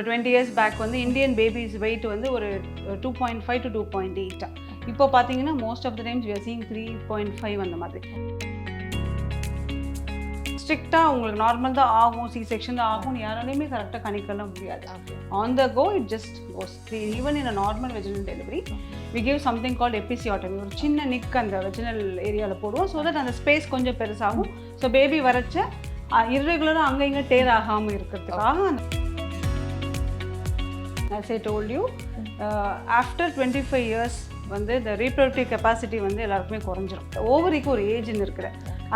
ஒரு twenty years back வந்து Indian babies weight வந்து ஒரு two point five to two point எயிட்டா இப்போ பார்த்தீங்கன்னா most of the times we seeing three point five அந்த மாதிரி. ஸ்ட்ரிக்டாக உங்களுக்கு நார்மல் தான் ஆகும் சி செக்ஷன் தான் ஆகும்னு யாராலையுமே கரெக்டாக கணிக்கலாம் முடியாது. On the go it just goes even in a normal vaginal delivery we give something called episiotomy ஒரு சின்ன நிக் அந்த வெஜினல் ஏரியாவில் போடுவோம் ஸோ தட் அந்த ஸ்பேஸ் கொஞ்சம் பெருசாகும். ஸோ பேபி வரைச்ச இர்ரெகுலராக அங்கே இங்கே டேர் ஆகாமல் இருக்கிறதுக்காக அந்த as I told you uh, after 25 years வந்து இந்த ரீப்ரொடக்டிவ் கெப்பாசிட்டி வந்து எல்லாருக்குமே குறைஞ்சிரும். ஓவரிக்கு ஒரு ஏஜ்னு இருக்கிற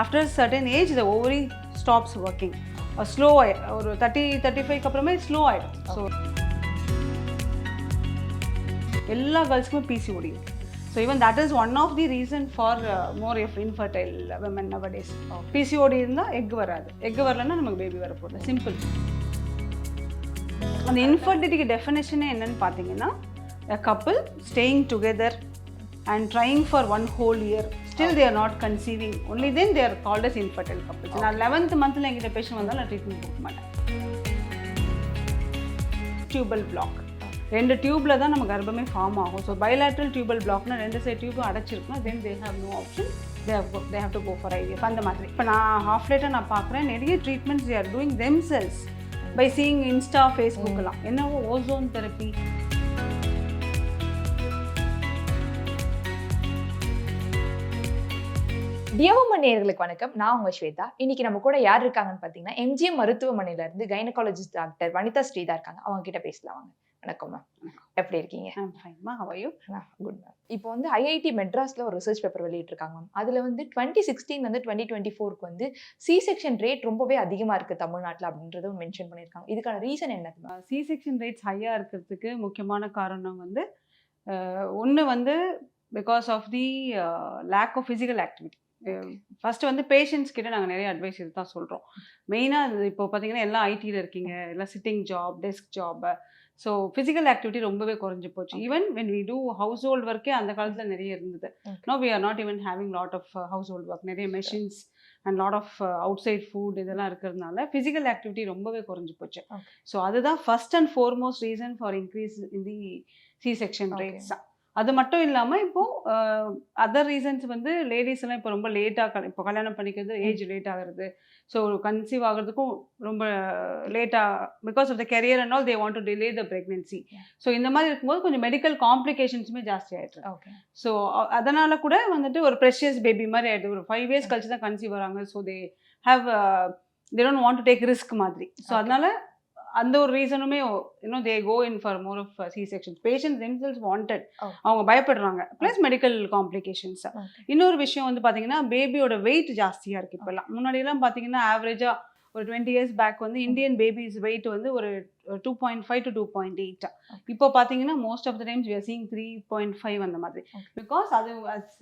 ஆஃப்டர் சர்டன் ஏஜ் இந்த ஓவரி ஸ்டாப்ஸ் ஒர்க்கிங் ஸ்லோ ஒரு தேர்ட்டி தேர்ட்டி ஃபைவ்க்கு அப்புறமே ஸ்லோ ஆகிடும் ஸோ எல்லா கேர்ள்ஸ்க்குமே PCOD so even that is one of the reason for more f infertile women nowadays PCOD இருந்தால் எக் வராது. எக் வரலன்னா நமக்கு பேபி வரப்போகுது. சிம்பிள் அந்த இன்ஃபர்டிலிட்டிக்கு டெஃபினேஷனே என்னன்னு பார்த்தீங்கன்னா a couple staying together and trying for one whole year. Still they are not conceiving. Only then they are called as infertile couples. நான் லெவன்த் மந்த்தில் எங்கிட்ட பேஷண்ட் வந்தால் நான் ட்ரீட்மெண்ட் கொடுக்க மாட்டேன். டியூபல் பிளாக் ரெண்டு டியூப்ல தான் நம்ம கர்ப்பமே ஃபார்ம் ஆகும். ஸோ பைலாட்ரல் டியூபல் பிளாக்னா ரெண்டு சைடு டியூபும் அடைச்சிருக்குன்னா then they have no option they have they have to go for IVF அந்த மாதிரி. இப்போ நான் ஹாஃப் லேட்டாக நான் பார்க்குறேன். நிறைய treatments they are doing themselves by seeing Insta ஃபேஸ்புக்கெல்லாம் என்னவோ ஓசோன் தெரப்பி டியோம நேயர்களுக்கு வணக்கம். நான் உங்க ஸ்வேதா. இன்னைக்கு நம்ம கூட யார் இருக்காங்கன்னு பார்த்தீங்கன்னா எம்ஜிஎம் மருத்துவமனையில இருந்து கைனகாலஜிஸ்ட் டாக்டர் வனிதா ஸ்ரீதா இருக்காங்க. அவங்க கிட்ட பேசலாம் வாங்க. வணக்கம். மேம் எப்படி இருக்கீங்க? குட் மேம் இப்போ வந்து ஐஐடி மெட்ராஸ்ல ஒரு ரிசர்ச் பேப்பர் வெளியிட்டிருக்காங்க மேம் அதுல வந்து டுவெண்ட்டி சிக்ஸ்டீன் வந்து டுவெண்ட்டி டுவெண்ட்டி ஃபோருக்கு வந்து சி செக்ஷன் ரேட் ரொம்பவே அதிகமா இருக்கு தமிழ்நாட்டில் அப்படின்றத மென்ஷன் பண்ணியிருக்காங்க. இதுக்கான ரீசன் என்ன சி செக்ஷன் ரேட்ஸ் ஹையாக இருக்கிறதுக்கு முக்கியமான காரணம் வந்து ஒன்று வந்து because of the lack of physical activity first வந்து பேஷண்ட்ஸ் கிட்ட நாங்கள் நிறைய அட்வைஸ் இது தான் சொல்கிறோம் மெயினாக இப்போ பார்த்தீங்கன்னா எல்லாம் ஐடியில் இருக்கீங்க. எல்லாம் sitting job desk job so physical activity ரொம்பவே குறைஞ்சி போச்சு. Even when we do household ஒர்க்கே அந்த காலத்தில் நிறைய இருந்தது. No we are not even having lot of household work நிறைய machines and lot of outside food இதெல்லாம் இருக்கிறதுனால ஃபிசிக்கல் ஆக்டிவிட்டி ரொம்பவே குறைஞ்சி போச்சு. ஸோ அதுதான் first and foremost reason for increase in the C section. Rates தான் அது மட்டும் இல்லாமல் இப்போ அதர் ரீசன்ஸ் வந்து லேடிஸ் எல்லாம் இப்போ ரொம்ப லேட்டாக இப்போ கல்யாணம் பண்ணிக்கிறது ஏஜ் லேட் ஆகுறது. ஸோ கன்சீவ் ஆகிறதுக்கும் ரொம்ப லேட்டாக because of the career and all they want to delay the pregnancy. So இந்த மாதிரி இருக்கும்போது கொஞ்சம் மெடிக்கல் காம்ப்ளிகேஷன்ஸுமே ஜாஸ்தி ஆயிட்டு ஓகே ஸோ அதனால கூட வந்துட்டு ஒரு ப்ரெஷியஸ் பேபி மாதிரி ஆயிடுது. ஒரு ஃபைவ் இயர்ஸ் கழிச்சு தான் கன்சீவ் வராங்க. So they have they don't want to take risk மாதிரி. ஸோ. அதனால அந்த ஒரு ரீசனுமே இன்னும் they go in for more of C section patients themselves wanted. அவங்க பயப்படுறாங்க. ப்ளஸ் மெடிக்கல் காம்ப்ளிகேஷன்ஸ் இன்னொரு விஷயம் வந்து பார்த்தீங்கன்னா பேபியோட வெயிட் ஜாஸ்தியாக இருக்குது இப்போல்லாம். முன்னாடியெல்லாம் பார்த்தீங்கன்னா ஆவரேஜாக ஒரு டுவெண்ட்டி இயர்ஸ் பேக் வந்து இந்தியன் பேபிஸ் வெயிட் வந்து ஒரு two point five to two point eight இப்போ பார்த்தீங்கன்னா most of the times we seeing three point five அந்த மாதிரி. பிகாஸ் அது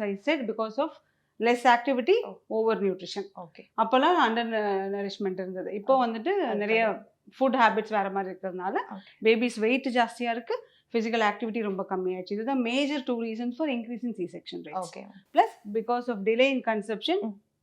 I said because of less activity. Over nutrition okay அப்போல்லாம் under nourishment இருந்தது. இப்போ வந்துட்டு நிறைய ஃபுட் ஹேபிட்ஸ் வேற மாதிரி இருக்கிறதுனால. பேபிஸ் வெயிட் ஜாஸ்தியாக இருக்கு. ஃபிசிக்கல் ஆக்டிவிட்டி ரொம்ப கம்மியாச்சு இதுதான் major two reasons for increase in C section rates okay plus because of delay in conception.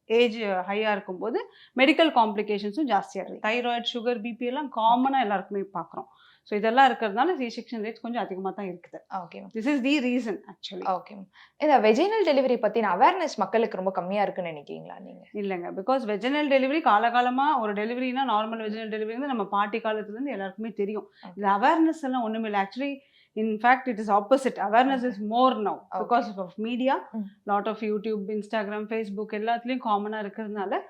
Age ஹையாக இருக்கும்போது மெடிக்கல் காம்ப்ளிகேஷன்ஸும் ஜாஸ்தியாக இருக்குது தைராய்டு சுகர் பிபி எல்லாம் காமனாக எல்லாருக்குமே பார்க்குறோம் ஸோ இதெல்லாம் இருக்கிறதுனால சி செக்ஷன் ரேட்ஸ் கொஞ்சம் அதிகமாக தான் இருக்குது. Okay this is the reason actually okay இந்த வெஜினல் டெலிவரி பத்தின அவேர்னஸ் மக்களுக்கு ரொம்ப கம்மியா இருக்குன்னு நினைக்கிறீங்களா நீங்க? இல்லைங்க. பிகாஸ் வெஜினல் டெலிவரி காலகாலமாக ஒரு டெலிவரினா நார்மல் வெஜினல் டெலிவரி வந்து நம்ம பாட்டி காலத்துலேருந்து எல்லாருக்குமே தெரியும். இது அவேர்னஸ் எல்லாம் ஒன்றும் இல்லை. Actually in fact it is opposite awareness is more now. Because of media. Lot of YouTube Instagram Facebook எல்லாத்துலேயும் காமனாக இருக்கிறதுனால.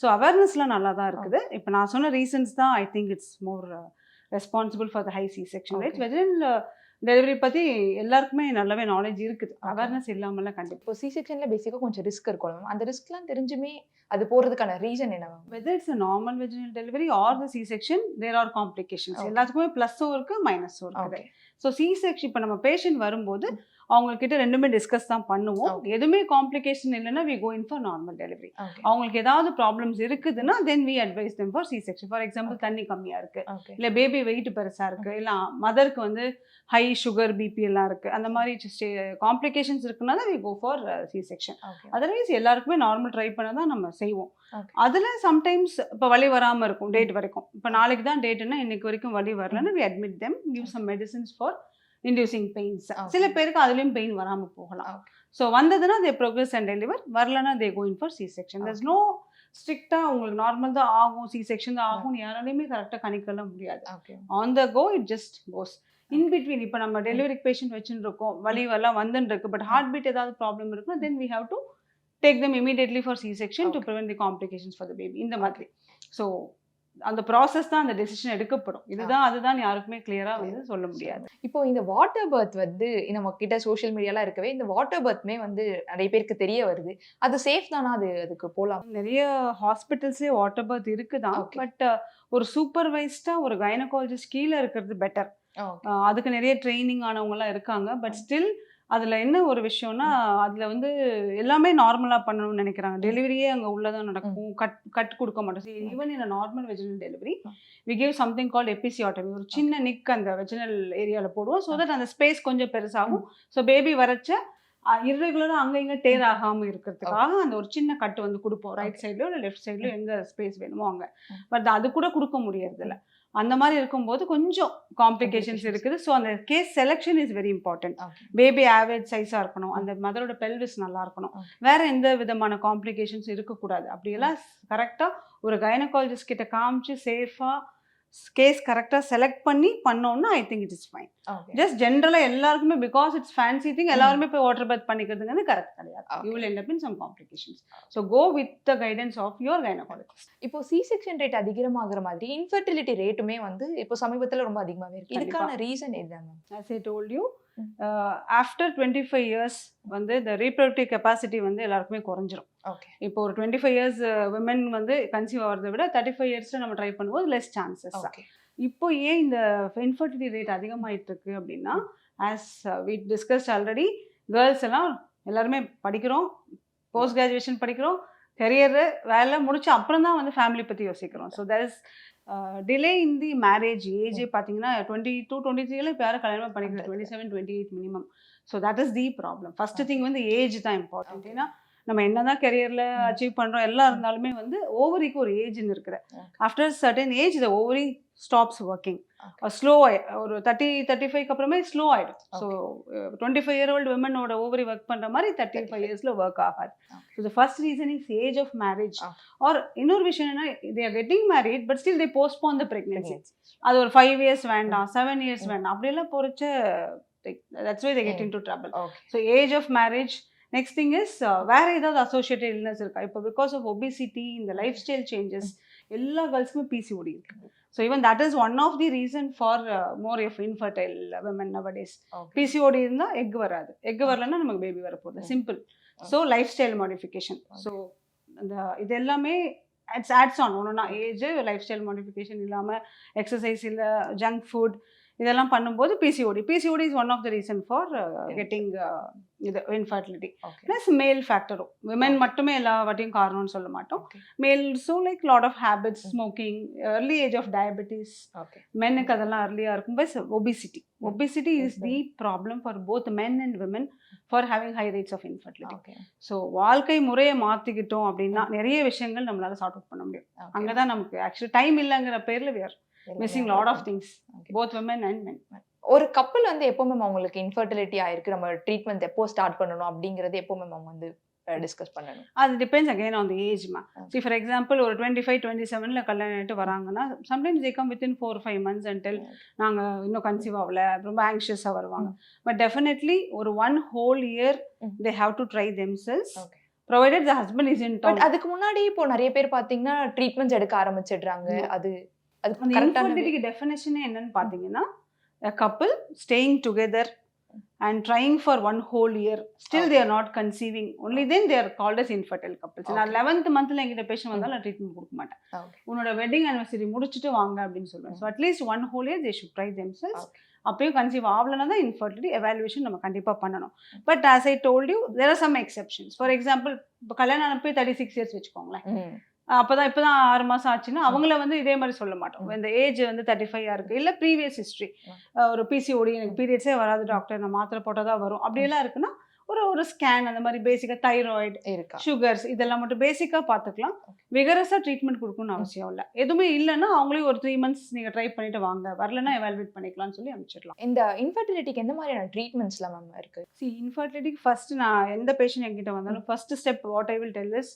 ஸோ அவேர்னஸ்லாம் நல்லா தான் இருக்குது. இப்போ நான் சொன்ன ரீசன்ஸ் தான் I think it's more responsible for the high C section right. Vaginal delivery பற்றி எல்லாருக்குமே நல்லாவே நாலேஜ் இருக்குது. அவேர்னஸ் இல்லாமலாம் கண்டிப்பாக இப்போ சி செக்ஷன்ல பேசிக்கா கொஞ்சம் ரிஸ்க் இருக்கும் மேம் அந்த ரிஸ்க்லாம் தெரிஞ்சுமே அது போறதுக்கான ரீசன் என்ன ma'am it's a normal vaginal delivery or the C-section, there are complications. Okay. எல்லாத்துக்குமே ப்ளஸ்ஸும் இருக்கு மைனஸும் இருக்குது ஸோ சி செக்ஷன் இப்போ நம்ம பேஷண்ட் வரும்போது அவங்க கிட்ட ரெண்டுமே டிஸ்கஸ் தான் பண்ணுவோம். எதுவுமே காம்ப்ளிகேஷன் இல்லைன்னா we go in for normal delivery அவங்களுக்கு ஏதாவது ப்ராப்ளம்ஸ் இருக்குதுன்னா then we advise them for C section for example தண்ணி கம்மியா இருக்கு. இல்ல பேபி வெயிட் பெருசா இருக்கு. இல்ல மதருக்கு வந்து ஹை சுகர் பிபி எல்லாம் இருக்கு. அந்த மாதிரி காம்ப்ளிகேஷன்ஸ் இருக்குன்னா தான் we go for C section otherwise எல்லாருக்குமே நார்மல் ட்ரை பண்ண தான் நம்ம செய்வோம். அதுல சம்டைம்ஸ் இப்போ வலி வராம இருக்கும் டேட் வரைக்கும். இப்போ நாளைக்கு தான் டேட்னா இன்னைக்கு வரைக்கும் வலி வரலன்னா we admit them give some medicines for inducing pains. சில பேருக்கு அதுலயும் பெயின் வராம போகலாம். ஸோ வந்ததுன்னா தே ப்ரோக்ரஸ் அண்ட் டெலிவர் வரலன்னா they going for C section thus no ஸ்ட்ரிக்டா உங்களுக்கு நார்மல் தான் ஆகும் சி செக்ஷன் தான் ஆகும் யாராலையுமே கரெக்டாக கணிக்கலாம் முடியாது. On the go it just goes in between இப்போ நம்ம டெலிவரி பேஷண்ட் வச்சுட்டு இருக்கோம் வலி எல்லாம் வந்துன்னு இருக்கு பட் ஹார்ட் பீட் ஏதாவது ப்ராப்ளம் இருக்குன்னா then we have to take them immediately for C section to. Prevent the complications for the baby இந்த மாதிரி. ஸோ அந்த ப்ராசஸ் தான் அந்த டெசிஷன் எடுக்கப்படும். இதுதான் அதுதான் யாருக்குமே கிளியராக வந்து சொல்ல முடியாது. இப்போ இந்த வாட்டர் பர்த் வந்து நம்ம கிட்ட சோஷியல் மீடியாலாம் இருக்கவே இந்த வாட்டர் பர்த்மே வந்து நிறைய பேருக்கு தெரிய வருது. அது சேஃப் தானா? அது அதுக்கு போலாம். நிறைய ஹாஸ்பிட்டல்ஸே வாட்டர் பர்த் இருக்குதான். பட் ஒரு சூப்பர்வைஸ்டா ஒரு கைனகாலஜிஸ்ட் கீழே இருக்கிறது பெட்டர் அதுக்கு நிறைய ட்ரைனிங் ஆனவங்கலாம் இருக்காங்க. பட் ஸ்டில் அதுல என்ன ஒரு விஷயம்னா அதுல வந்து எல்லாமே நார்மலா பண்ணணும்னு நினைக்கிறாங்க. டெலிவரியே அங்க உள்ளதான் நடக்கும். கட் கட் கொடுக்க மாட்டோம். Even in normal vaginal delivery we give something call episiotomy ஒரு சின்ன நிக் அந்த வெஜினல் ஏரியால போடுவோம். ஸோ தட் அந்த ஸ்பேஸ் கொஞ்சம் பெருசாகும். ஸோ பேபி வரச்ச இர்ரெகுலராக அங்கே இங்கே டேர் ஆகாமல் இருக்கிறதுக்காக அந்த ஒரு சின்ன கட்டு வந்து கொடுப்போம். ரைட் சைட்லயோ இல்லை லெஃப்ட் சைட்லயோ எங்கே ஸ்பேஸ் வேணுமோ அங்கே. பட் அது கூட கொடுக்க முடியறதில்ல. அந்த மாதிரி இருக்கும்போது கொஞ்சம் காம்ப்ளிகேஷன்ஸ். இருக்குது. ஸோ அந்த case selection is very important baby average சைஸாக இருக்கணும். அந்த மதரோட பெல்விஸ் நல்லா இருக்கணும். வேற எந்த விதமான காம்ப்ளிகேஷன்ஸ் இருக்கக்கூடாது. அப்படியெல்லாம் கரெக்டாக ஒரு கைனகாலஜிஸ்ட் கிட்ட காமிச்சு சேஃபாக கேஸ் கரெக்டாக செலக்ட் பண்ணி பண்ணோம்னா I think it is fine just ஜென்ரலாக எல்லாருக்குமே பிகாஸ் இட்ஸ் ஃபேன்சி திங் எல்லாருமே போய் வாட்டர் பர்த் பண்ணிக்கிறதுங்கிறது கரெக்ட் கிடையாது. You will end up in some complications. So go with the guidance of your gynaecologist இப்போ சி செக்ஷன் ரேட் அதிகமாகிற மாதிரி infertility ரேட்டுமே வந்து இப்போ சமீபத்துல ரொம்ப அதிகமாவே இருக்கு. இதுக்கான ரீசன் இதுதான் ma'am told you Mm. After twenty five years வந்து இந்த ரீப்ரொடக்டிவ் கெப்பாசிட்டி வந்து எல்லாருக்குமே குறைஞ்சிரும். ஓகே இப்போ ஒரு டுவெண்ட்டி ஃபைவ் இயர்ஸ் விமன் வந்து கன்சீவ் ஆகிறத விட தேர்ட்டி ஃபைவ் இயர்ஸில் நம்ம ட்ரை பண்ணும்போது லெஸ் சான்சஸ் இப்போ ஏன் இந்த இன்ஃபர்டிலிட்டி ரேட் அதிகமாயிட்டு இருக்கு அப்படின்னா as we discussed already girls எல்லாம் எல்லாருமே படிக்கிறோம் போஸ்ட் கிராஜுவேஷன் படிக்கிறோம் கெரியர் வேலை முடிச்சு அப்புறம் தான் வந்து ஃபேமிலி பற்றி யோசிக்கிறோம். So that is delay in the marriage AJ பார்த்தீங்கன்னா டுவெண்ட்டி டூ டுவெண்ட்டி த்ரீல இப்போ யாரும் கல்யாணம் பண்ணிக்கிறேன் twenty seven twenty eight minimum so that is the problem first thing வந்து ஏஜ் தான் இம்பார்ட்டன்ட். ஏன்னா நம்ம என்னதான் கெரியர்ல Mm. அச்சீவ் பண்றோம் எல்லாம் இருந்தாலுமே வந்து ஓவரிக்கு ஒரு ஏஜ்னு இருக்குது. Okay. After certain age the ovary stops working slow ஒரு தேர்ட்டி தேர்ட்டி ஃபைவ் அப்புறமே ஸ்லோ ஆயிடும். So twenty five year old விமனோட ovary work பண்ற மாதிரி தேர்ட்டி ஃபைவ் இயர்ஸ்ல ஒர்க் ஆகாது. So the first reason is age of marriage. Or இன்னொரு விஷயம் என்ன they are getting married but still they postpone the pregnancy அது ஒரு ஃபைவ் இயர்ஸ் வேண்டாம் செவன் இயர்ஸ். வேண்டாம். அப்படியெல்லாம் பொறிச்ச that's why they get. Into trouble so age of marriage next thing is வேற ஏதாவது அசோசியேட்டட் இல்னஸ் இருக்கா? இப்போ பிகாஸ் ஆஃப் ஒபிசிட்டி இந்த லைஃப் ஸ்டைல் சேஞ்சஸ் எல்லா கேர்ள்ஸுமே பிசிஓடி இருக்கு. So even that is one of the reason for more of infertile women nowadays okay PCOD இருந்தால் egg வராது. எக் வரலன்னா நமக்கு பேபி வரப்போகுது. Simple so lifestyle modification so அந்த இது எல்லாமே இட்ஸ் ஆட்ஸ் ஆன் ஒன்றுனா ஏஜ் லைஃப் ஸ்டைல் மாடிஃபிகேஷன் இல்லாமல் எக்ஸசைஸ் இல்லை ஜங்க் ஃபுட் இதெல்லாம் பண்ணும்போது PCOD PCOD is one of the reason for getting இது இன்ஃபர்டிலிட்டி ப்ளஸ் மேல் ஃபேக்டரும் விமன் மட்டுமே எல்லா வாட்டியும் காரணம்னு சொல்ல மாட்டோம். மேல்ஸும் like lot of habits. Smoking early age of diabetes மென்னுக்கு அதெல்லாம் அர்லியாக இருக்கும். Plus obesity obesity is the problem for both men and women for having high rates of infertility so வாழ்க்கை முறையை மாற்றிக்கிட்டோம் அப்படின்னா நிறைய விஷயங்கள் நம்மளால சார்ட் அவுட் பண்ண முடியும். அங்கே தான் நமக்கு ஆக்சுவலி டைம் இல்லைங்கிற பேரில் are missing lot of things. Both women and men ஒரு கப்பல் வந்து எப்போ மேம் அவங்களுக்கு இன்ஃபர்டிலிட்டி ஆயிருக்கு. நம்ம ட்ரீட்மெண்ட் எப்போ ஸ்டார்ட் பண்ணணும் அப்படிங்கறது எப்போ மேம் அவங்க வந்து டிஸ்கஸ் பண்ணணும். அது depends again on the age மா Okay. சி ஃபார் எக்ஸாம்பிள் ஒரு டுவெண்ட்டி ஃபைவ் டுவெண்ட்டி செவனில் கல்யாணம் ஆகிட்டு வராங்கன்னா sometimes they come within four five months until நாங்கள் இன்னும் கன்சீவ் ஆகல ரொம்ப ஆங்ஷியஸாக வருவாங்க. பட் டெஃபினெட்லி ஒரு one whole year Mm. They have to try themselves. Provided the husband is in but அதுக்கு முன்னாடி இப்போ நிறைய பேர் பாத்தீங்கன்னா ட்ரீட்மெண்ட்ஸ் எடுக்க ஆரம்பிச்சிடுறாங்க. அது அது கரெக்டான இன்ஃபர்டிலிட்டிக்கு டெஃபினேஷனே என்னன்னு பார்த்தீங்கன்னா together and trying for one whole year. Still they are not conceiving. Only then they are called as infertile couples. நான். லெவன்த் மந்த்ல எங்கிட்ட பேஷன் வந்தாலும் நான் ட்ரீட்மெண்ட் கொடுக்க மாட்டேன். உன்னோட வெட்டிங் anniversary முடிச்சுட்டு வாங்க அப்படின்னு சொல்லுவேன். So at least one whole year they should try themselves. அப்பயும் கன்சீவ் ஆகலன்னா தான் இன்ஃபர்டிலிட்டி எவாலுவேஷன் நம்ம கண்டிப்பாக பண்ணணும். But as I told you there are some exceptions for example இப்போ கல்யாணம் ஆனப்போ தேர்ட்டி சிக்ஸ் இயர்ஸ் வச்சுக்கோங்களேன் அப்பதான் இப்பதான் ஆறு மாசம் ஆச்சுன்னா அவங்கள வந்து இதே மாதிரி சொல்ல மாட்டோம். இந்த ஏஜ் வந்து தேர்ட்டி ஃபைவ் இருக்கு. இல்ல ப்ரீவியஸ் ஹிஸ்ட்ரி ஒரு பிசிஓடி எனக்கு பீரியட்ஸே வராது டாக்டர் நான் மாத்திரை போட்டால் தான் வரும் அப்படியெல்லாம் இருக்குன்னா ஒரு ஒரு ஸ்கேன் அந்த மாதிரி பேசிக்காக தைராய்டு இருக்கா. சுகர்ஸ் இதெல்லாம் மட்டும் பேசிக்காக பார்த்துக்கலாம் விகரஸாக ட்ரீட்மெண்ட் கொடுக்கணும்னு அவசியம் இல்லை. எதுவுமே இல்லைன்னா அவங்களே ஒரு த்ரீ மந்த்ஸ் நீங்கள் ட்ரை பண்ணிட்டு வாங்க. வரலன்னா எவால்வேட் பண்ணிக்கலாம்னு சொல்லி அனுப்பிச்சிடலாம். இந்த இன்ஃபர்டிலிட்டிக்கு எந்த மாதிரியான ட்ரீட்மெண்ட்ஸ்லாம் மேம் இருக்கு? சி இன்ஃபர்டிலிட்டிக்கு ஃபர்ஸ்ட் நான் எந்த பேஷண்ட் என்கிட்ட வந்தாலும் first step what I will tell is.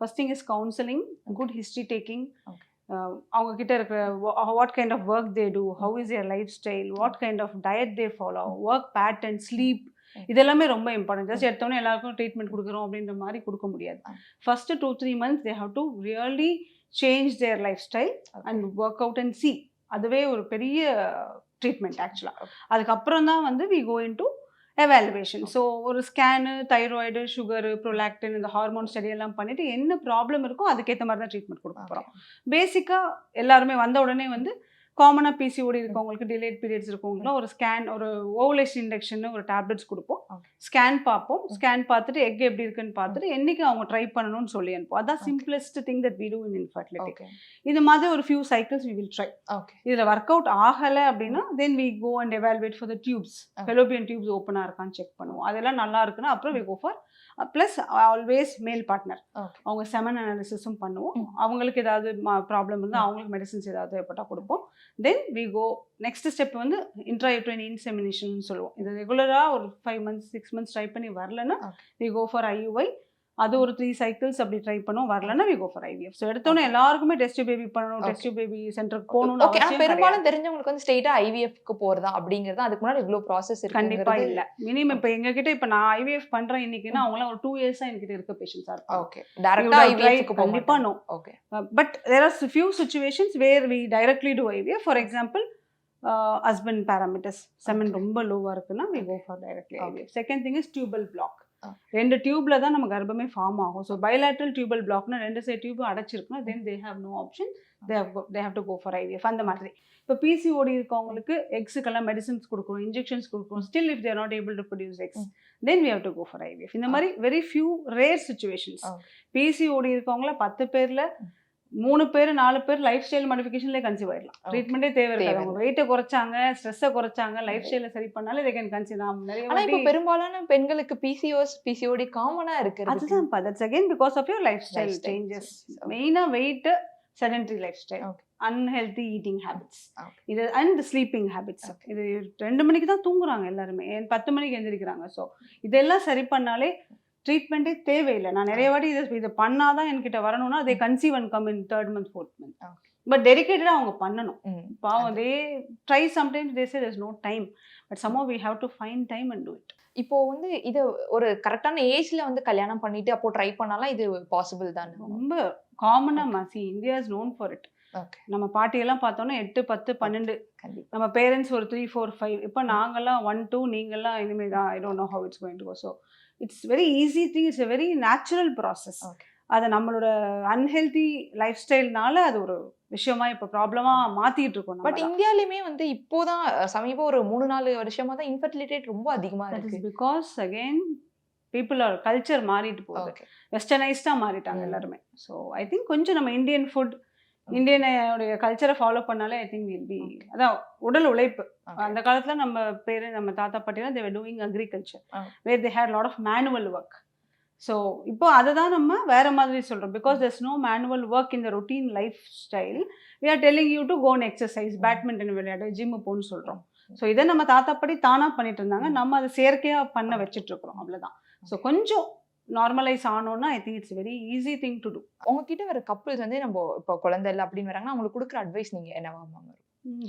First thing is counselling good history taking. அவங்க கிட்ட இருக்கிற what kind of work they do how is their lifestyle what kind of diet they follow work pattern sleep. இதெல்லாமே ரொம்ப important just எடுத்தோன்னே எல்லாருக்கும் treatment கொடுக்குறோம் அப்படின்ற மாதிரி கொடுக்க முடியாது. First two three months they have to really change their lifestyle and work out and see அதுவே ஒரு பெரிய ட்ரீட்மெண்ட் ஆக்சுவலாக அதுக்கப்புறம் தான் வந்து we go into evaluation so ஒரு ஸ்கேனு தைராய்டு சுகரு ப்ரொலாக்டின் இந்த ஹார்மோன் ஸ்டடி எல்லாம் பண்ணிட்டு என்ன ப்ராப்ளம் இருக்கோ அதுக்கேற்ற மாதிரி தான் ட்ரீட்மெண்ட் கொடுக்க போகிறோம் பேசிக்காக எல்லாருமே வந்த உடனே வந்து காமனாக பிசிஓடி இருக்கவங்களுக்கு டிலேட் பீரியட்ஸ் இருக்கவங்களும் ஒரு ஸ்கேன் ஒரு ஓவலேஷன் இண்டக்ஷன் ஒரு டேப்லெட்ஸ் கொடுப்போம். ஸ்கேன் பார்ப்போம். ஸ்கேன் பார்த்துட்டு எக் எப்படி இருக்குன்னு பார்த்துட்டு என்னைக்கு அவங்க ட்ரை பண்ணணும்னு சொல்லி அனுப்போம் அதான். Simplest thing that we do in infertility இது மாதிரி ஒரு few cycles we will try இதில் ஒர்க் அவுட் ஆகலை அப்படின்னா then we go and evaluate for the tubes. Fallopian tubes ஓப்பனாக இருக்கான்னு செக் பண்ணுவோம். அதெல்லாம் நல்லா இருக்குன்னா அப்புறம் we go for plus always male partner. அவங்க செமன் அனாலிசிஸும் பண்ணுவோம். அவங்களுக்கு ஏதாவது ப்ராப்ளம் இருந்தால். அவங்களுக்கு மெடிசின்ஸ் ஏதாவது தேவைப்பட்டால் கொடுப்போம் then we go next step வந்து இன்ட்ராயூட்ரைன் இன்செமினேஷன் சொல்லுவோம் இது ரெகுலராக ஒரு five months six months try பண்ணி வரலன்னா. வி கோ ஃபார் ஐயூஐ அது ஒரு த்ரீ சைக்கிள்ஸ் அப்படி ட்ரை பண்ணுவோம். வரலன்னா we go for IVF so எடுத்தோன்னே எல்லாருக்குமே டெஸ்ட் பேபி பண்ணணும். டெஸ்ட் பேபி சென்டருக்கு போகணும்னு ஓகே. பெரும்பாலும் தெரிஞ்சவங்களுக்கு வந்து ஸ்ட்ரெயிட்டா ஐவிஎஃப்க்கு போறதா அப்படிங்கறது அதுக்கு முன்னாடி இவ்ளோ ப்ராசஸ் இருக்கு கண்டிப்பா இல்ல. மினிமம் இப்ப எங்க கிட்ட இப்ப நான் ஐவிஎஃப் பண்றேன் இன்னைக்குன்னா அவங்க ஒரு டூ இயர்ஸா என்கிட்ட இருக்க பேஷன்ஸா இருப்பாங்க. ஓகே டைரக்டா ஐவிஎஃப்க்கு போக கண்டிப்பா no okay but there are few situations where we directly to IVF for example husband parameters semen. ரொம்ப லோவா இருக்குன்னா we go for directly second thing is tubal block. ரெண்டு டியூப்ல தான் நம்ம கர்ப்பமே ஃபார்ம் ஆகும். ஸோ பைலாட்ரல் டியூபல் பிளாக்னா ரெண்டு side tube அடைச்சிருக்குன்னா then they have no option they they have to go for IVF அந்த மாதிரி. இப்போ பிசிஓடி இருக்கவங்களுக்கு எக்ஸுக்கெல்லாம் மெடிசன்ஸ் கொடுக்கணும் இன்ஜெக்ஷன்ஸ் கொடுக்கணும். Still if they're not able to produce eggs. Then we have to go for IVF இந்த மாதிரி very few rare situations. PCOD இருக்கவங்கள பத்து பேர்ல மூணு பேர் நாலு பேர் லைஃப் ஸ்டைல் மாடிஃபிகேஷன்லேயே கன்சீவ் ஆயிடலாம். ட்ரீட்மெண்ட்டே தேவை இருக்காது அவங்க வெயிட்டை குறைச்சாங்க ஸ்ட்ரெஸ்ஸை குறைச்சாங்க லைஃப் ஸ்டைலை சரி பண்ணாலே தே கேன் கன்சீவ் நான் நிறைய இப்போ பெரும்பாலான பெண்களுக்கு பிசிஓஸ் பிசிஓடி காமனா இருக்கு அதுதான் that's again because of your life style changes. மெயினாக weight sedentary life style. Unhealthy eating habits. இது அண்ட் ஸ்லீப்பிங் ஹேபிட்ஸ். இது ரெண்டு மணிக்கு தான் தூங்குறாங்க எல்லாருமே. பத்து மணிக்கு எந்திரிக்கிறாங்க. ஸோ இதெல்லாம் சரி பண்ணாலே ட்ரீட்மெண்ட்டே தேவையில்லை. நான் நிறைய வாட்டி இதை இதை பண்ணாதான் என்கிட்ட வரணும்னா அதே conceive and come in third month fourth month. But டெடிக்கேட்டடாக அவங்க பண்ணணும். பாவம் they try sometimes they say there's no time but somehow we have to find time and do it. இப்போ வந்து இது ஒரு கரெக்டான ஏஜ்ல வந்து கல்யாணம் பண்ணிட்டு அப்போ ட்ரை பண்ணாலாம் இது பாசிபிள் தானே? ரொம்ப காமனாக மாசி India is known for it நம்ம பாட்டியெல்லாம் பார்த்தோன்னா எட்டு பத்து பன்னெண்டு. நம்ம பேரண்ட்ஸ் ஒரு த்ரீ ஃபோர் ஃபைவ் இப்போ நாங்கெல்லாம் ஒன் டூ நீங்கெல்லாம் இனிமேல் தான் I don't know how it's going to so it's very easy thing it's a very natural process. அதை நம்மளோட அன்ஹெல்தி லைஃப் ஸ்டைல்னால அது ஒரு விஷயமா இப்போ ப்ராப்ளமாக மாற்றிட்டு இருக்கோம் பட் இந்தியாலயுமே வந்து இப்போதான் சமீபம் ஒரு மூணு நாலு வருஷமா தான் இன்ஃபர்டிலிட்டி ரேட் ரொம்ப அதிகமா தட் இருக்கு. Because again people are culture மாறிட்டு போகுது. வெஸ்டர்னைஸ்டாக மாறிட்டாங்க. எல்லாருமே. ஸோ ஐ திங்க் கொஞ்சம் நம்ம இந்தியன் ஃபுட் இந்தியனுடைய கல்ச்சரை ஃபாலோ பண்ணாலே ஐ திங்க் வில் பி அதான் உடல் உழைப்பு. அந்த காலத்துல நம்ம பேரு நம்ம தாத்தா பாட்டிலாம் they were doing agriculture. Where they had lot of manual work so இப்போ அதை தான் நம்ம வேற மாதிரி சொல்றோம். Because there's no manual work in the routine life style are telling you to go and exercise badminton விளையாடு ஜிம்மு போன்னு சொல்றோம். ஸோ இதை நம்ம தாத்தா பாட்டி தானா பண்ணிட்டு இருந்தாங்க. நம்ம அதை செயற்கையா பண்ண வச்சுட்டு இருக்கிறோம். அவ்வளவுதான். ஸோ கொஞ்சம் normalise ஆனோம்னா I think it's very easy thing to do உங்ககிட்ட வர கப்புள்ஸ் வந்து நம்ம இப்போ குழந்தை இல்லை அப்படின்னு வராங்கன்னா அவங்களுக்கு கொடுக்குற அட்வைஸ் நீங்க என்னவா மேம்?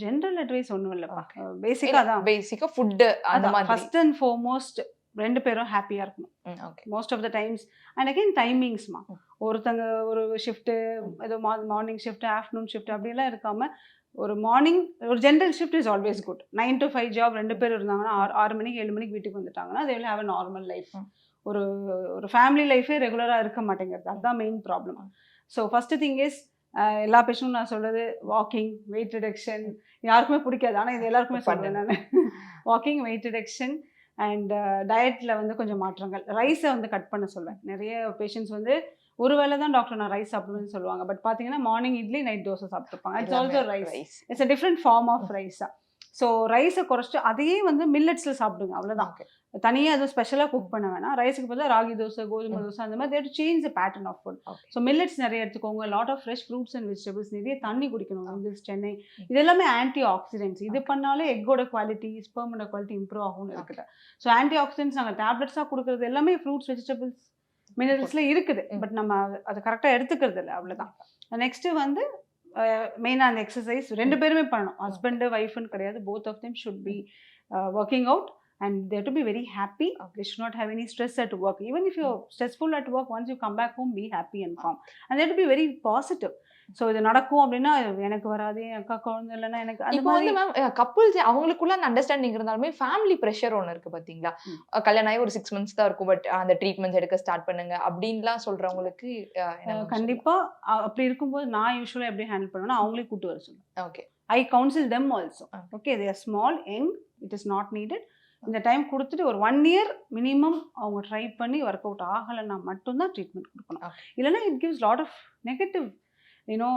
ஜென்ரல் அட்வைஸ் ஒன்றும் இல்லைப்பா பேசிக்காக தான். பேசிக்கா ஃபுட் அந்த மாதிரி. ஃபர்ஸ்ட் அண்ட் ஃபார்மோஸ்ட் ரெண்டு பேரும் ஹாப்பியா இருக்கணும். Okay most of the times and again டைமிங்ஸ்மா. ஒருத்தங்க ஒரு ஷிஃப்ட்டு ஏதோ மார்னிங் ஷிஃப்ட் ஆஃப்டர்நூன் ஷிஃப்ட் அப்படியெல்லாம் இருக்காம ஒரு மார்னிங் ஒரு general shift is always good nine to five job ரெண்டு பேர் இருந்தாங்கன்னா ஆறு ஆறு மணிக்கு ஏழு மணிக்கு வீட்டுக்கு வந்துட்டாங்கன்னா they will have a normal life. ஒரு ஒரு ஃபேமிலி லைஃபே ரெகுலராக இருக்க மாட்டேங்கிறது. அதுதான் main problem. So first thing is எல்லா பேஷண்டும் நான் சொல்றது வாக்கிங் வெயிட் ரிடக்ஷன் யாருக்குமே பிடிக்காது. ஆனால் இது எல்லாருக்குமே சொல்றேன் நான். வாக்கிங் வெயிட் ரிடக்ஷன் அண்ட் டயட்டில் வந்து கொஞ்சம் மாற்றங்கள். ரைஸை வந்து கட் பண்ண சொல்வேன். நிறைய பேஷண்ட்ஸ் வந்து ஒரு வேளை தான் டாக்டர் நான் ரைஸ் சாப்பிடுவேன்னு சொல்லுவாங்க. பட் பார்த்தீங்கன்னா morning idli night dosa சாப்பிட்டுருப்பாங்க it's also rice it's a different form of Raiza so ரைஸை குறைச்சிட்டு அதையே வந்து மில்லட்ஸில் சாப்பிடுங்க அவ்வளோதான் தனியாக எதுவும் ஸ்பெஷலாக குக் பண்ண வேணாம். ரைஸுக்கு பதிலாக ராகி தோசை கோதுமை தோசை அந்த மாதிரி that change pattern of food. So millets நிறைய எடுத்துக்கோங்க. Lot of fresh fruits and vegetables நிறைய தண்ணி குடிக்கணும். இங்கிலீஷ் சென்னை. இது எல்லாமே ஆன்டி ஆக்சிடென்ட்ஸ் இது பண்ணாலே எக்கோட குவாலிட்டி ஸ்பெர்மோட குவாலிட்டி இம்ப்ரூவ் ஆகும்னு இருக்குது. ஸோ ஆன்டி ஆக்சிடென்ட்ஸ் நாங்கள் டேப்லெட்ஸாக கொடுக்குறது எல்லாமே ஃப்ரூட்ஸ் வெஜிடபிள்ஸ் மினரல்ஸ்ல இருக்குது. பட் நம்ம அதை கரெக்டாக எடுத்துக்கிறது இல்லை அவ்வளோதான் நெக்ஸ்ட் வந்து மெயினாக அந்த எக்ஸசைஸ் ரெண்டு பேருமே பண்ணணும் ஹஸ்பண்டு ஒய்ஃப்னு கிடையாது both of them should be working out and there to be very happy should not have any stress at work even if you're stressful at work once you come back home be happy and calm and they have to be very positive so இது நடக்கும் அப்படின்னா எனக்கு வராது என் அக்கா குழந்தை இல்லைன்னா எனக்கு அந்த இப்போ மாதிரி வந்து மேம் கப்புள்ஸ் அவங்களுக்குள்ள அந்த அண்டர்ஸ்டாண்டிங் இருந்தாலுமே ஃபேமிலி ப்ரெஷர் ஒன்று இருக்கு பாத்தீங்களா? ம். அஹ் கல்யாணம் ஆகி ஒரு சிக்ஸ் மந்த்ஸ் தான் இருக்கும் பட் அந்த ட்ரீட்மெண்ட்ஸ் எடுக்க ஸ்டார்ட் பண்ணுங்க அப்படின்லாம் சொல்றவங்களுக்கு அஹ், கண்டிப்பா அ- அப்படி இருக்கும்போது நான் யூஸ்வலாக எப்படி ஹேண்டில் பண்ணுவேன்னா அவங்களே கூட்டு வர சொல்லுவேன். Okay I counsel them also Okay. Okay they are small young it is not needed இந்த டைம் கொடுத்துட்டு ஒரு ஒன் இயர் மினிமம் அவங்க ட்ரை பண்ணி ஒர்க் அவுட் ஆகலைன்னா மட்டும்தான் ட்ரீட்மெண்ட் கொடுக்கணும். Okay. இல்லைன்னா it gives lot of negative you know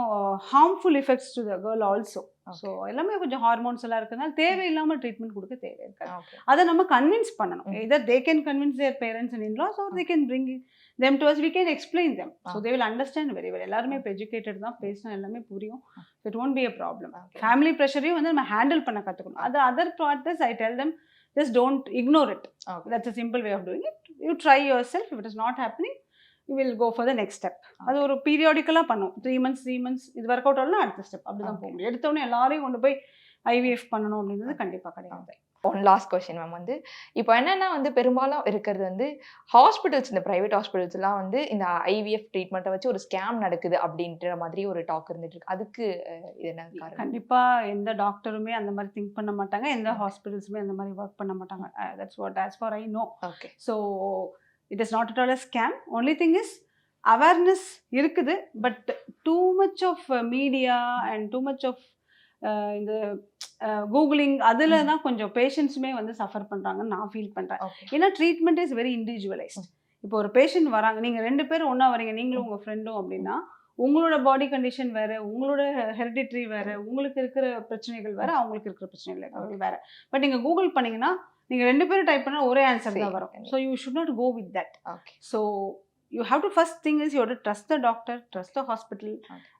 harmful effects to the girl also so எல்லாமே கொஞ்சம் ஹார்மோன்ஸ் எல்லாம் இருக்கிறதுனால தேவையில்லாமல் ட்ரீட்மெண்ட் கொடுக்க தேவை இருக்காது அதை நம்ம கன்வின்ஸ் பண்ணணும் Mm. either they can convince their parents and in-laws or they can bring it- them to us we can explain them so Ah. they will understand very well எல்லாருமே இப்போ எஜுகேட்டட் தான் பேசினா எல்லாமே புரியும் it won't be a problem Okay. Family ப்ரெஷரையும் வந்து நம்ம handle பண்ண கற்றுக்கணும் அது other products I tell them just don't ignore it Okay. that's a simple way of doing it you try yourself if it is not you will go for the next step. அது ஒரு பீரியாடிக்கலாக பண்ணும். Three months three months இது work out ஆகலாம் அடுத்த step அப்படி தான் போக Okay. முடியும் எடுத்தோடனே எல்லாரையும் கொண்டு போய் ஐவிஎஃப் பண்ணணும் அப்படின்றது கண்டிப்பாக கிடையாது. ஒன் லாஸ்ட் கொஸ்டின் மேம் வந்து. இப்போ என்னன்னா வந்து பெரும்பாலும் இருக்கிறது வந்து ஹாஸ்பிட்டல்ஸ் இந்த பிரைவேட் ஹாஸ்பிட்டல்ஸ்லாம் வந்து இந்த ஐவிஎஃப் ட்ரீட்மெண்ட்டை வச்சு ஒரு ஸ்கேம் நடக்குது அப்படின்ற மாதிரி ஒரு டாக் இருந்துட்டு இருக்கு. அதுக்கு இது என்ன காரணம்? கண்டிப்பா எந்த டாக்டருமே அந்த மாதிரி திங்க் பண்ண மாட்டாங்க. எந்த ஹாஸ்பிட்டல்ஸுமே அந்த மாதிரி ஒர்க் பண்ண மாட்டாங்க. That's what as far I know okay so it is not at all a scam only thing is awareness இருக்குது but too much of media and too much of இந்த கூகுளிங் அதில் ம். தான் கொஞ்சம் பேஷண்ட்ஸுமே வந்து சஃபர் பண்ணுறாங்கன்னு நான் ஃபீல் பண்ணுறேன் ஏன்னா ட்ரீட்மெண்ட் இஸ் வெரி இண்டிவிஜுவலைஸ்ட் இப்போ ஒரு பேஷண்ட் வராங்க நீங்கள் ரெண்டு பேரும் ஒன்றா வரீங்க நீங்களும் உங்கள் ஃப்ரெண்டும் அப்படின்னா உங்களோட பாடி கண்டிஷன் வேற உங்களோட ஹெரிடிட்ரி வேற உங்களுக்கு இருக்கிற பிரச்சனைகள் வேற அவங்களுக்கு இருக்கிற பிரச்சனைகள் வேற. பட் நீங்கள் கூகுள் பண்ணீங்கன்னா நீங்கள் ரெண்டு பேரும் டைப் பண்ணால் ஒரே ஆன்சர் தான் வரும். So you should not go with that okay so you have to first thing is you to trust the doctor trust the hospital.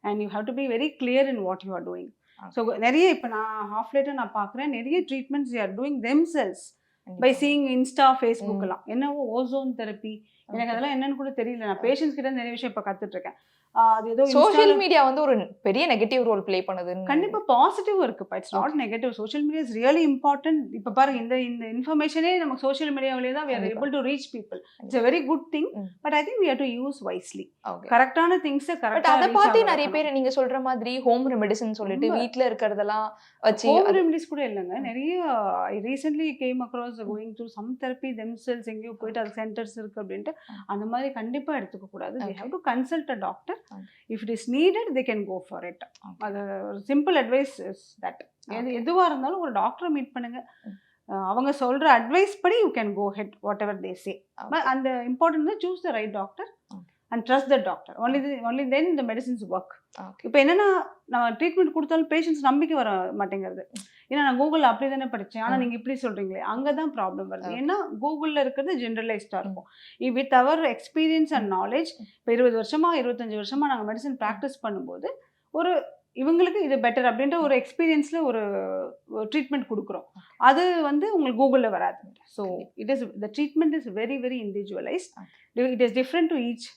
And you have to be very clear in what you are doing so நிறைய இப்போ நான் half later நான் பார்க்குறேன் நிறைய treatments you are doing themselves by seeing Insta Facebook ம். எல்லாம். என்னவோ ozone therapy எனக்கு அதெல்லாம் என்னன்னு கூட தெரியல. நான் பேஷண்ட்ஸ் கிட்ட நிறைய விஷயம் இப்போ கத்துட்டு இருக்கேன். ஆஹ் அது ஏதோ சோஷியல் மீடியா வந்து ஒரு பெரிய நெகட்டிவ் ரோல் ப்ளே பண்ணுதுன்னு. கண்டிப்பா பாசிட்டிவ் இருக்குப்பா it's not negative social media is really important இப்போ பாருங்க இந்த இந்த இன்ஃபர்மேஷனே நமக்கு சோஷியல் மீடியாவிலே தான் கண்டிப்பா. able to reach people. It's a very good thing. But I think we have to use okay கரெக்டான திங்ஸை பட் கரெக்டாக அத பார்த்தே நிறைய பேர் நீங்க சொல்ற மாதிரி ஹோம் ரெமெடிசன் சொல்லிட்டு. வீட்ல இருக்கிறதெல்லாம் வச்சு ஹோம் ரெமடிஸ் கூட இல்லைங்க. நிறைய recently came across going through some therapy themselves எங்கேயோ போயிட்டு அது சென்டர்ஸ் இருக்கு அப்படின்ட்டு. அந்த மாதிரி கண்டிப்பா எடுத்துக்க கூடாது they Okay. have to consult a it is needed they can go for it Okay. அது ஒரு சிம்பிள் அட்வைஸ் இஸ் தட் எது Okay. எதுவா இருந்தாலும் ஒரு டாக்டரை மீட் பண்ணுங்க அவங்க சொல்ற அட்வைஸ் படி you can go ahead whatever they say. அந்த important choose the right doctor. And trust the doctor only only then இந்த மெடிசின்ஸ் ஒர்க் Okay. இப்போ என்னன்னா நான் ட்ரீட்மெண்ட் கொடுத்தாலும் பேஷண்ட்ஸ் நம்பிக்கை வர மாட்டேங்கிறது. ஏன்னா நான் கூகுளில் அப்படி தானே படித்தேன் ஆனால். நீங்கள் இப்படி சொல்கிறீங்களே அங்கே தான் ப்ராப்ளம் வருது. ஏன்னா கூகுளில் இருக்கிறது ஜென்ரலைஸ்டாக இருக்கும். With our experience and knowledge இப்போ இருபது வருஷமா இருபத்தஞ்சு வருஷமா நாங்கள் மெடிசன் ப்ராக்டிஸ் பண்ணும்போது ஒரு இவங்களுக்கு இது பெட்டர் அப்படின்ற ஒரு எக்ஸ்பீரியன்ஸில் ஒரு ட்ரீட்மெண்ட் கொடுக்குறோம். அது வந்து உங்களுக்கு கூகுளில் வராது. So it is the treatment is very very individualised it is different to each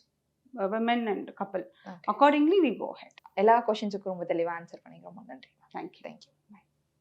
women and couple. Accordingly we go head எல்லா கொஸ்டின்ஸுக்கும் ரொம்ப தெளிவா ஆன்சர் பண்ணிக்கிறோம். நன்றி. Thank you thank you